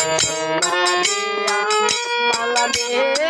মালা দিয়া মালা দে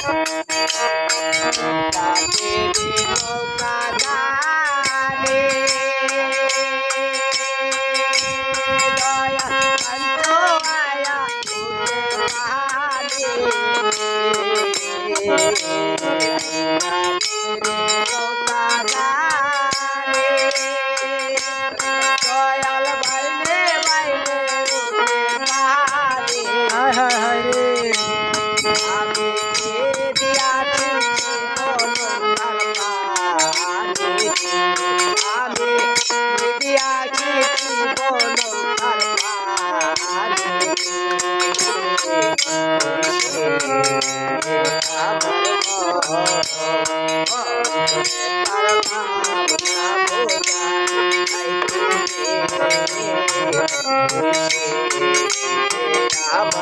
Thank you.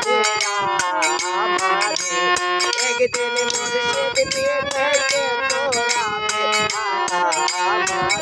যাবে আমারে একদিন মুর্শিদ নিয়ে থেকে তোরাবে আমারে আমার